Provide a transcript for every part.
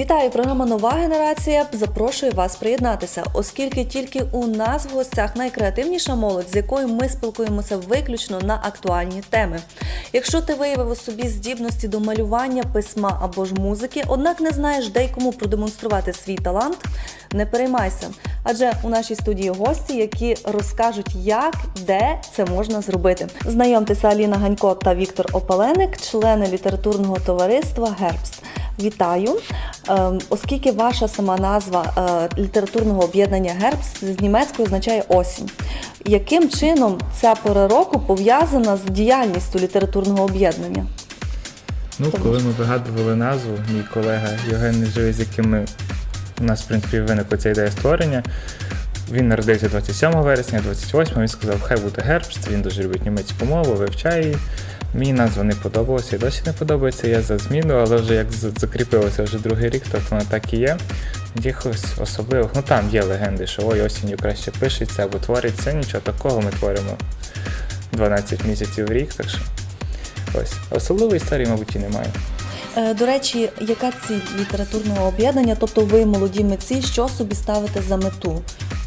Вітаю, програма Нова генерація запрошує вас приєднатися, оскільки тільки у нас в гостях найкреативніша молодь, з якою ми спілкуємося виключно на актуальні теми. Якщо ти виявив у собі здібності до малювання, письма або ж музики, однак не знаєш, де й кому продемонструвати свій талант, не переймайся. Адже у нашій студії гості, які розкажуть, як, де це можна зробити. Знайомтеся Аліна Ганько та Віктор Опаленик, члени літературного товариства Гербст. Вітаю! Ем, Оскільки ваша сама назва е, літературного об'єднання Гербст з німецькою означає осінь. Яким чином ця пора року пов'язана з діяльністю літературного об'єднання? Ну, Тому коли ми вигадували назву, мій колега Євген Живий, з яким ми, у нас, в принципі, виникла ця ідея створення. Він народився 27 вересня, 28 він сказав, хай буде гербст, він дуже любить німецьку мову, вивчає її. Мені назва не подобалася і досі не подобається, я за зміну, але вже як закріпилося вже другий рік, тобто вона так і є. Якихось особливих, ну там є легенди, що ой, осінню краще пишеться або твориться, нічого такого ми творимо 12 місяців в рік, так що ось. Особливої історії, мабуть, і немає. Е, До речі, яка ціль літературного об'єднання? Тобто ви, молоді митці, що собі ставите за мету,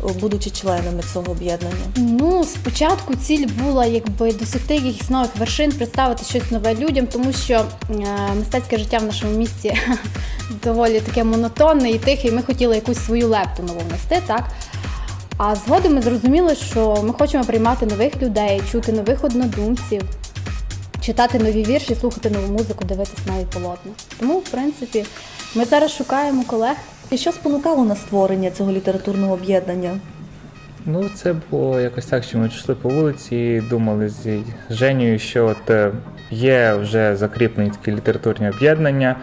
будучи членами цього об'єднання? Ну, спочатку ціль була якби досягти якихось нових вершин, представити щось нове людям, тому що е, мистецьке життя в нашому місті доволі таке монотонне і тихе, і ми хотіли якусь свою лепту нову внести, так? А згодом ми зрозуміли, що ми хочемо приймати нових людей, чути нових однодумців, читати нові вірші, слухати нову музику, дивитись нові полотна. Тому, в принципі, ми зараз шукаємо колег. І що спонукало на створення цього літературного об'єднання? Ну, це було якось так, що ми йшли по вулиці і думали з Женєю, що от е, є вже закріплені такі літературні об'єднання,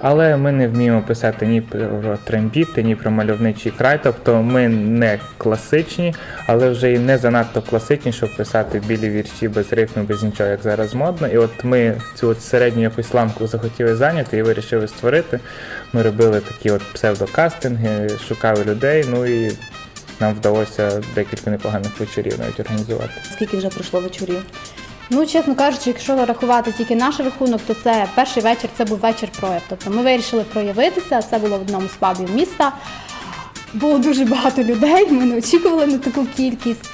але ми не вміємо писати ні про трембіти, ні про мальовничий край. Тобто ми не класичні, але вже і не занадто класичні, щоб писати білі вірші без рифму, без нічого, як зараз модно. І от ми цю от середню якусь ламку захотіли зайняти і вирішили створити. Ми робили такі от псевдокастинги, шукали людей. Ну і нам вдалося декілька непоганих вечорів навіть організувати. Скільки вже пройшло вечорів? Ну, чесно кажучи, якщо рахувати тільки наш рахунок, то це перший вечір це був вечір прояв. Тобто ми вирішили проявитися. Це було в одному з пабів міста. Було дуже багато людей, ми не очікували на таку кількість.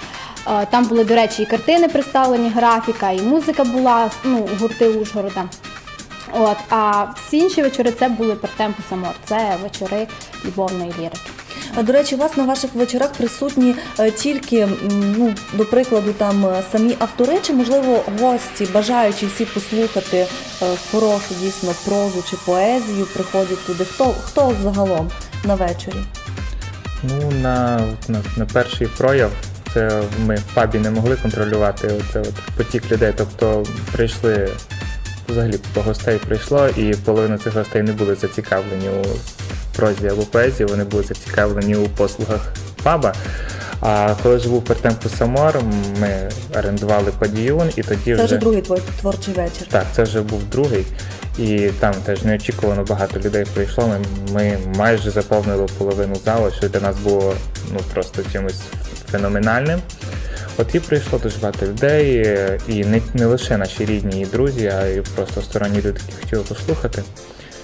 Там були, до речі, і картини представлені, графіка, і музика була, ну, гурти Ужгорода. От, а всі інші вечори це були Партемпу Самор, це вечори любовної лірики. А до речі, у вас на ваших вечорах присутні е, тільки, ну, до прикладу, там е, самі автори, чи можливо гості, бажаючи всі послухати е, хорошу дійсно прозу чи поезію, приходять туди. Хто хто загалом на вечорі? Ну, на, на, на перший прояв це ми в пабі не могли контролювати оце от потік людей. Тобто прийшли взагалі по гостей прийшло, і половина цих гостей не були зацікавлені у прозі або поезії, вони були зацікавлені у послугах паба. А коли ж був Пертемпу Самор, ми орендували падіюн, і тоді Це вже вже другий твій творчий вечір. Так, це вже був другий, і там теж неочікувано багато людей прийшло. Ми, ми майже заповнили половину залу, що для нас було ну просто чимось феноменальним. От і прийшло дуже багато людей, і не, не лише наші рідні і друзі, а й просто сторонні люди, які хотіли послухати.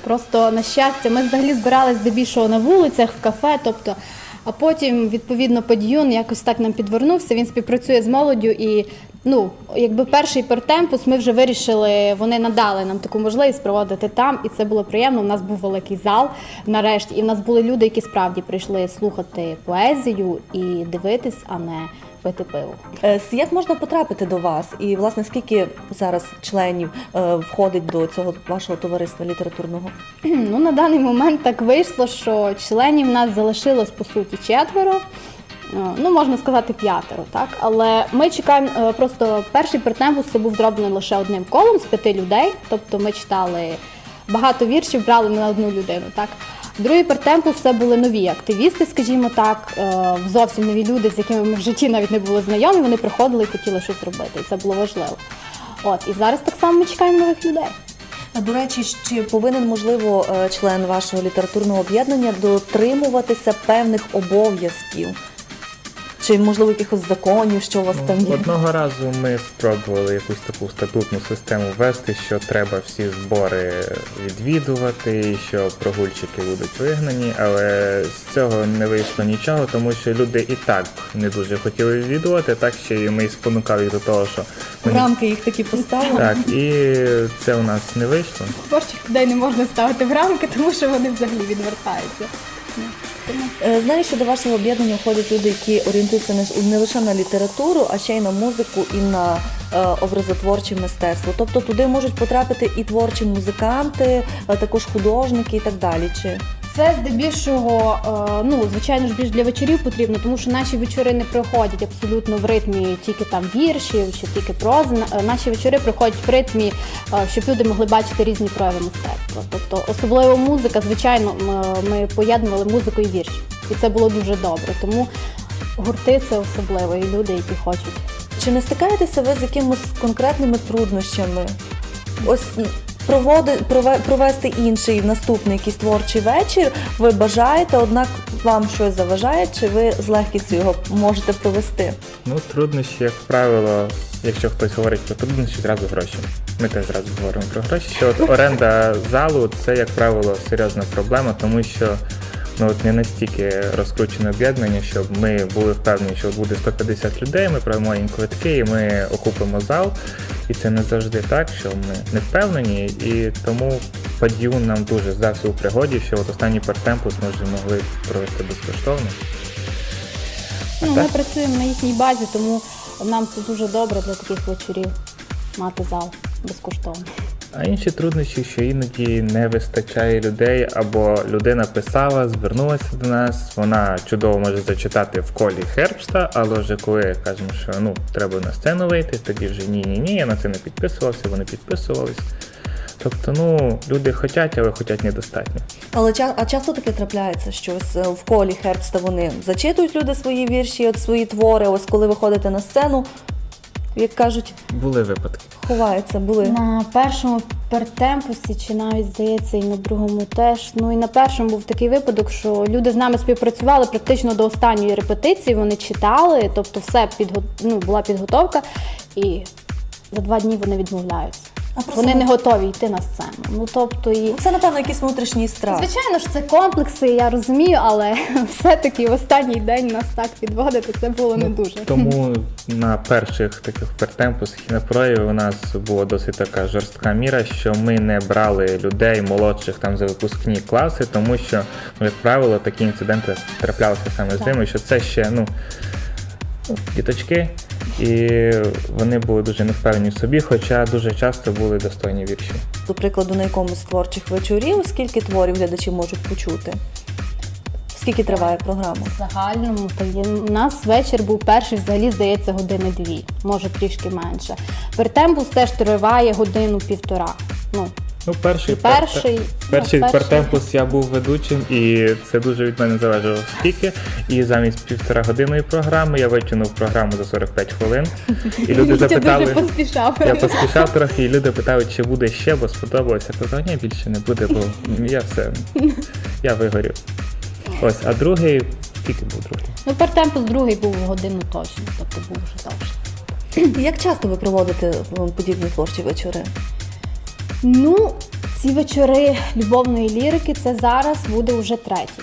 Просто на щастя, ми взагалі збирались здебільшого на вулицях, в кафе, тобто. А потім, відповідно, Падіюн якось так нам підвернувся. Він співпрацює з молоддю і ну, якби перший пертемпус ми вже вирішили, вони надали нам таку можливість проводити там, і це було приємно. У нас був великий зал нарешті, і в нас були люди, які справді прийшли слухати поезію і дивитись, а не пити пиво. Е, Як можна потрапити до вас? І власне скільки зараз членів е, входить до цього вашого товариства літературного? Ну, на даний момент так вийшло, що членів нас залишилось по суті четверо. Е, Ну, можна сказати, п'ятеро, так. Але ми чекаємо просто перший партнембус це був зроблений лише одним колом з п'яти людей. Тобто ми читали багато віршів, брали на одну людину. Так. Другий партемпу це були нові активісти, скажімо так, е, зовсім нові люди, з якими ми в житті навіть не були знайомі. Вони приходили і хотіли щось робити. І це було важливо. От, і зараз так само ми чекаємо нових людей. До речі, чи повинен можливо е, член вашого літературного об'єднання дотримуватися певних обов'язків? Чи можливо якихось законів, що у вас там є? Одного разу ми спробували якусь таку статутну систему ввести, що треба всі збори відвідувати, що прогульчики будуть вигнані, але з цього не вийшло нічого, тому що люди і так не дуже хотіли відвідувати, так ще і ми спонукали їх до того, що В рамки їх такі поставили. так, і це у нас не вийшло. Творчих людей не можна ставити в рамки, тому що вони взагалі відвертаються. Е, Знаю, що до вашого об'єднання входять люди, які орієнтуються не, не лише на літературу, а ще й на музику і на е, образотворче мистецтво. Тобто туди можуть потрапити і творчі музиканти, е, також художники і так далі. Чи Це здебільшого, е, ну звичайно ж більш для вечорів потрібно, тому що наші вечори не проходять абсолютно в ритмі тільки там віршів чи тільки прози. Е, Наші вечори проходять в ритмі, е, щоб люди могли бачити різні прояви мистецтва. Тобто, особливо музика, звичайно, ми поєднували музику і вірші, і це було дуже добре. Тому гурти це особливо, і люди, які хочуть. Чи не стикаєтеся ви з якимись конкретними труднощами? Ось проводи, прове- провести інший наступний якийсь творчий вечір. Ви бажаєте, однак вам щось заважає, чи ви з легкістю його можете провести? Ну, труднощі, як правило, якщо хтось говорить про труднощі, зразу гроші. Ми теж зразу говоримо про гроші. Що от оренда залу це, як правило, серйозна проблема, тому що ну, от не настільки розкручене об'єднання, щоб ми були впевнені, що буде 150 людей, ми продамо їм квитки і ми окупимо зал. І це не завжди так, що ми не впевнені, і тому пад'юн нам дуже здався у пригоді, що от останній партемпус ми вже могли провести безкоштовно. Ну, ми працюємо на їхній базі, тому нам це дуже добре для таких вечорів мати зал безкоштовно. А інші труднощі, що іноді не вистачає людей, або людина писала, звернулася до нас, вона чудово може зачитати в колі Хербста, але вже коли кажемо, що ну треба на сцену вийти, тоді вже ні, ні, я на це не підписувався, вони підписувались. Тобто, ну, люди хочуть, але хочуть недостатньо. Але а часто таке трапляється, що е, в колі Хербста вони зачитують люди свої вірші, от свої твори. Ось коли виходите на сцену, як кажуть, Були випадки. ховаються, були. На першому пертемпусі, чи навіть здається, і на другому теж. Ну і на першому був такий випадок, що люди з нами співпрацювали практично до останньої репетиції. Вони читали, тобто все підго... ну, була підготовка, і за два дні вони відмовляються. Вони не готові йти на сцену. Ну тобто і Це, напевно, якийсь внутрішній страх. звичайно ж це комплекси, я розумію, але все-таки в останній день нас так підводити, це було не дуже. Тому на перших таких пертемпусах і на прояві у нас була досить така жорстка міра, що ми не брали людей молодших там за випускні класи, тому що, ну, як правило, такі інциденти траплялися саме з ними, що це ще ну, діточки, і вони були дуже невпевнені в собі, хоча дуже часто були достойні вірші. До прикладу, на якомусь з творчих вечорів, скільки творів глядачі можуть почути? Скільки триває програма? В загальному то є у нас вечір був перший, взагалі здається, години дві, може трішки менше. Пертемпус теж триває годину півтора. Ну Ну, перший, перший, перте- ну, перший перший. пертемпус я був ведучим, і це дуже від мене залежало скільки. І замість півтора годинної програми я витягнув програму за 45 хвилин. І люди запитали. дуже поспішав. Я поспішав трохи, і люди питали, чи буде ще, бо сподобалося. Я казав, ні, більше не буде, бо я все. Я вигорів. Ось, а другий, скільки був другий? Ну, пертемпус другий був годину точно, тобто був вже довше. Як часто ви проводите подібні творчі вечори? Ну, ці вечори любовної лірики це зараз буде вже третій.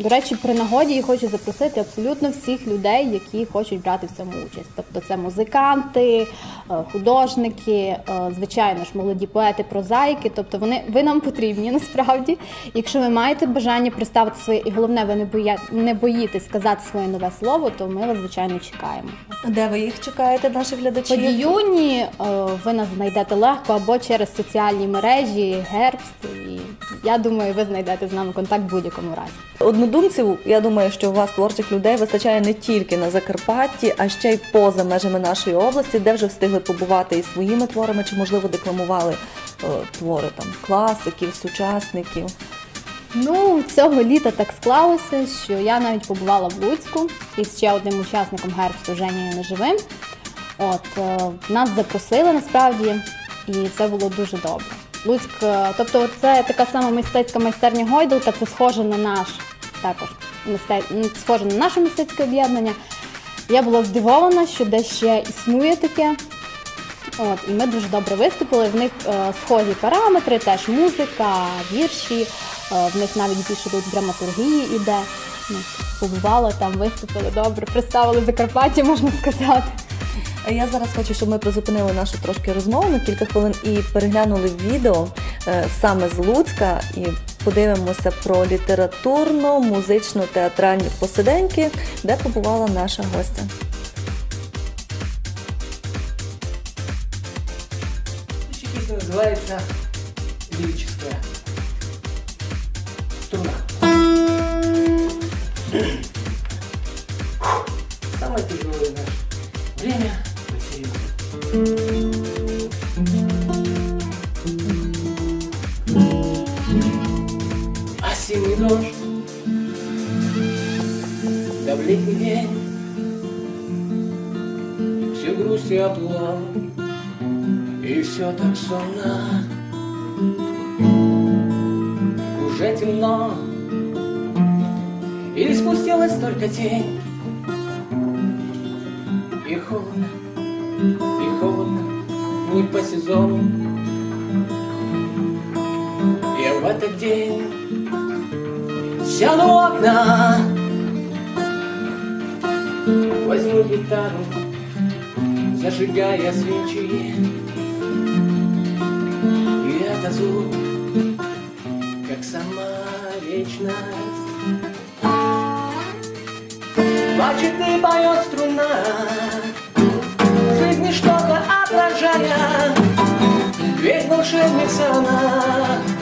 До речі, при нагоді я хочу запросити абсолютно всіх людей, які хочуть брати в цьому участь. Тобто це музиканти, е, художники, е, звичайно ж, молоді поети, прозаїки. Тобто вони ви нам потрібні насправді. Якщо ви маєте бажання представити своє, і головне, ви не боя, не боїтесь сказати своє нове слово, то ми вас звичайно чекаємо. Де ви їх чекаєте, наших глядачів? По Діюні е, ви нас знайдете легко або через соціальні мережі, Гербст. І я думаю, ви знайдете з нами контакт в будь-якому разі. Однодумців, я думаю, що у вас творчих людей вистачає не тільки на Закарпатті, а ще й поза межами нашої області, де вже встигли побувати і своїми творами, чи можливо декламували е, твори там класиків, сучасників. Ну, цього літа так склалося, що я навіть побувала в Луцьку із ще одним учасником Гербсту Женєю Неживим. От е, нас запросили насправді, і це було дуже добре. Луцьк, е, тобто, це така сама мистецька майстерня Гойдалка, це схоже на наш також схоже на наше мистецьке об'єднання. Я була здивована, що де ще існує таке. От, і ми дуже добре виступили. В них е, схожі параметри, теж музика, вірші. Е, в них навіть більше тут драматургії іде. Ну, побували там, виступили добре, представили Закарпаття, можна сказати. Я зараз хочу, щоб ми призупинили нашу трошки розмову на кілька хвилин і переглянули відео е, саме з Луцька і подивимося про літературно, музично, театральні посиденьки, де побувала наша гостя. Пісня називається лірична струна. Самое тяжелое наше время потеряно. Дождь, да в летний день Все грусть и облом и все так сонно. Уже темно Или спустилась только тень. И холодно, и холодно Не по сезону. Я в этот день Сяду у окна. Возьму гитару Зажигая свечи. И это звук Как сама вечность. Плачет и поет струна. В жизни что-то отражая. Ведь волшебница она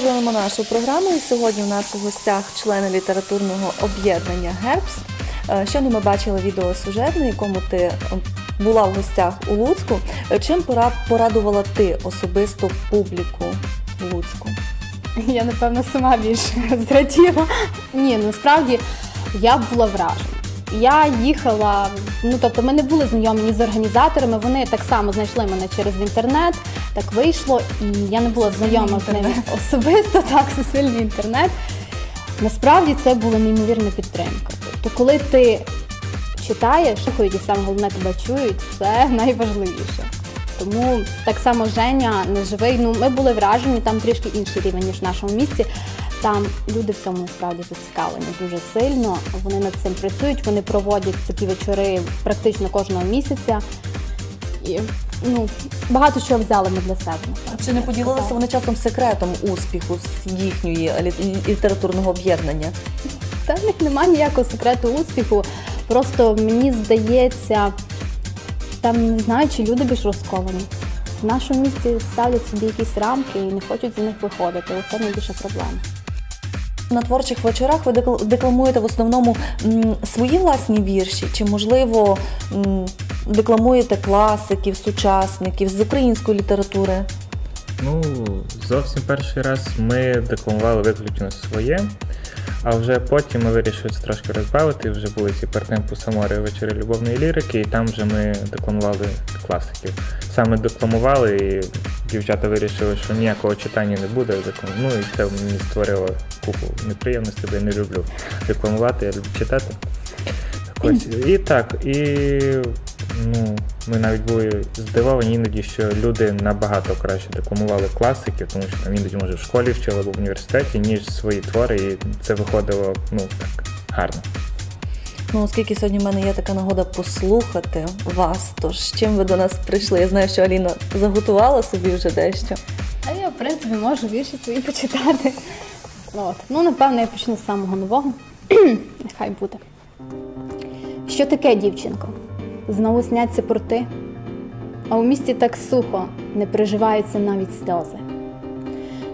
продовжуємо нашу програму. І сьогодні у нас у гостях члени літературного об'єднання Гербс. Е, Щойно ми бачили відеосюжет, на якому ти е, була в гостях у Луцьку. Е, Чим порадувала ти особисто публіку в Луцьку? Я напевно сама більше зраділа. Ні, насправді я була вражена. Я їхала, ну тобто ми не були знайомі ні з організаторами, вони так само знайшли мене через інтернет, так вийшло, і я не була знайома з ними особисто, так, сильний інтернет. Насправді це була неймовірна підтримка. Тобто, коли ти читаєш, слухають і саме головне тебе чують, це найважливіше. Тому так само Женя неживий. Ну ми були вражені, там трішки інший рівень ніж в нашому місті. Там люди в цьому насправді зацікавлені дуже сильно. Вони над цим працюють. Вони проводять такі вечори практично кожного місяця. І ну багато чого взяли ми для себе. напевно. Чи не поділилися вони часом секретом успіху з їхньої літературного об'єднання? Та в них немає ніякого секрету успіху. Просто мені здається, там не знаю, чи люди більш розковані. В нашому місті ставлять собі якісь рамки і не хочуть з них виходити. Оце найбільша проблема. На творчих вечорах ви декл- декламуєте в основному свої власні вірші, чи можливо декламуєте класиків, сучасників з української літератури? Ну, зовсім перший раз ми декламували виключно своє, а вже потім ми вирішили це трошки розбавити. Вже були ці партнемпу Самори вечори любовної лірики, і там вже ми декламували класиків. Саме декламували, і дівчата вирішили, що ніякого читання не буде. Ну і це мені створило купу неприємностей, бо я не люблю декламувати, я люблю читати. Так ось. І так, і ну, ми навіть були здивовані іноді, що люди набагато краще декламували класиків, тому що там іноді може в школі вчили або в університеті, ніж свої твори, і це виходило ну так гарно. Ну, оскільки сьогодні в мене є така нагода послухати вас, тож з чим ви до нас прийшли? Я знаю, що Аліна заготувала собі вже дещо. А я, в принципі, можу вірші свої почитати. От. Ну, напевно, я почну з самого нового. Нехай буде. Що таке, дівчинко? Знову сняться порти, а у місті так сухо, не приживаються навіть сльози.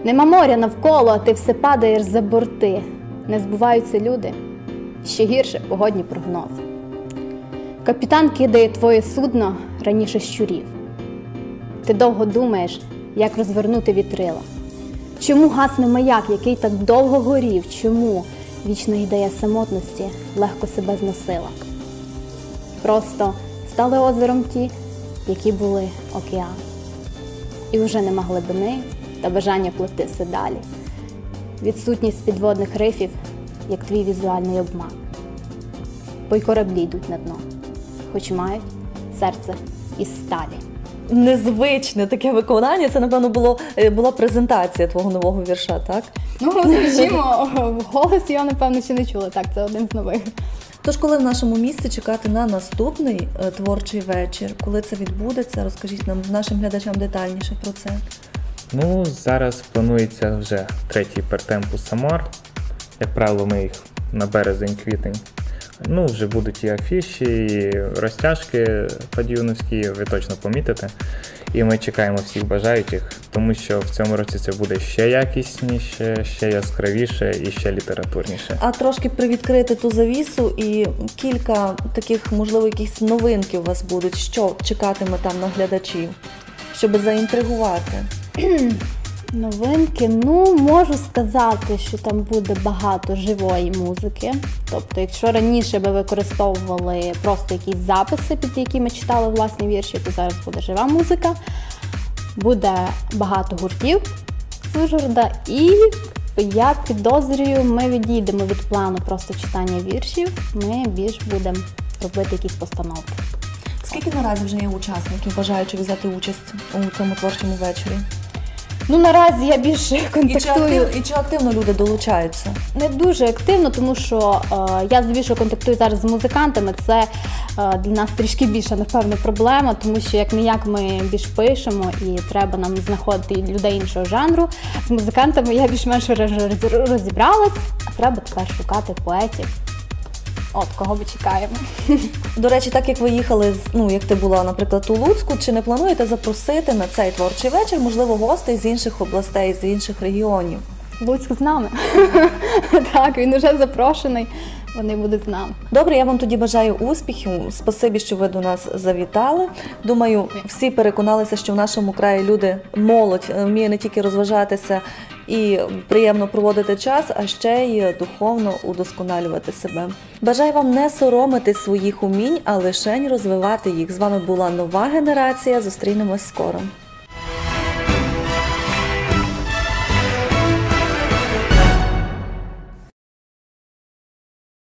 Нема моря навколо, а ти все падаєш за борти. Не збуваються люди. Ще гірше погодні прогнози. Капітан кидає твоє судно раніше щурів. Ти довго думаєш, як розвернути вітрила. Чому гасне маяк, який так довго горів? Чому вічна ідея самотності легко себе зносила? Просто стали озером ті, які були океан. І вже нема глибини та бажання пливти все далі. Відсутність підводних рифів, як твій візуальний обман. Бо й кораблі йдуть на дно, хоч мають серце із сталі. Незвичне таке виконання. Це, напевно, було, е, була презентація твого нового вірша, так? Ну, скажімо, в голосі я, напевно, ще не чула. Так, це один з нових. Тож, коли в нашому місті чекати на наступний е, творчий вечір, коли це відбудеться, розкажіть нам нашим глядачам детальніше про це. Ну, зараз планується вже третій пертемпус Самар. Як правило, ми їх на березень-квітень. Ну, вже будуть і афіші, і розтяжки падіюновські, ви точно помітите. І ми чекаємо всіх бажаючих, тому що в цьому році це буде ще якісніше, ще яскравіше і ще літературніше. А трошки привідкрити ту завісу і кілька таких, можливо, якісь новинки у вас будуть, що чекатиме там на глядачів, щоб заінтригувати. Новинки, ну можу сказати, що там буде багато живої музики. Тобто, якщо раніше ви використовували просто якісь записи, під які ми читали власні вірші, то зараз буде жива музика. Буде багато гуртів з. І я підозрюю, ми відійдемо від плану просто читання віршів. Ми більш будемо робити якісь постановки. Скільки наразі вже є учасників, бажаючих взяти участь у цьому творчому вечорі? Ну наразі я більше І чи, контактую. актив, і чи активно люди долучаються? Не дуже активно, тому що е, я здебільшого контактую зараз з музикантами. Це е, для нас трішки більша, напевно, проблема, тому що як ніяк ми більш пишемо і треба нам знаходити людей іншого жанру. З музикантами я більш-менш роз- розібралась, а треба тепер шукати поетів. От кого ми чекаємо. До речі, так як ви їхали, з- ну як ти була, наприклад, у Луцьку, чи не плануєте запросити на цей творчий вечір, можливо, гостей з інших областей, з інших регіонів? Луцьк з нами. так, він уже запрошений. Вони будуть з нами. Добре, я вам тоді бажаю успіхів. Спасибі, що ви до нас завітали. Думаю, всі переконалися, що в нашому краї люди молодь е, вміє не тільки розважатися і приємно проводити час, а ще й духовно удосконалювати себе. Бажаю вам не соромити своїх умінь, а лишень розвивати їх. З вами була нова генерація. Зустрінемось скоро.